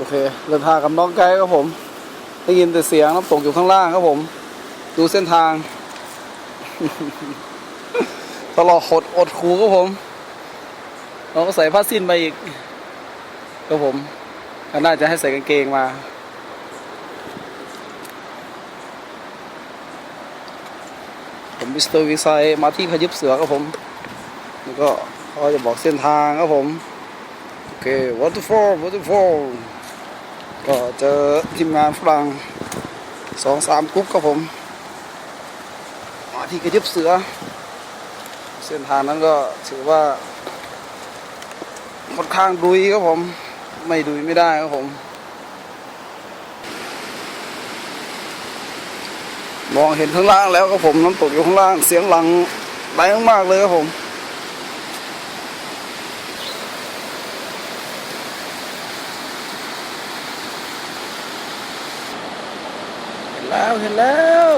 โอเคเดินทางกับน้องไกด์ครับผมได้ยินแต่เสียงน้ำตกอยู่ข้างล่างครับผม ดูเส้นทาง ตลอดหดอดคูครับผม เราก็ใส่ผ้าสิ้นไปอีกครับผมก็น่าจะให้ใส่กางเกงมาผมมิสเตอร์วีไซมาที่ขยิบเสือครับผมแล้วก็เขาจะบอกเส้นทางครับผม โอเค waterfall waterfall ก็เจอทีมงานฝรั่งสองสามกรุ๊ปครับผม มาที่กระยิบเสือ เส้นทางนั้นก็ถือว่าค่อนข้างดุยครับผม ไม่ดุยไม่ได้ครับผม มองเห็นข้างล่างแล้วครับผมน้ำตกอยู่ข้างล่างเสียงหลังแรงมากเลยครับผม เห็น แล้วเห็นแล้ว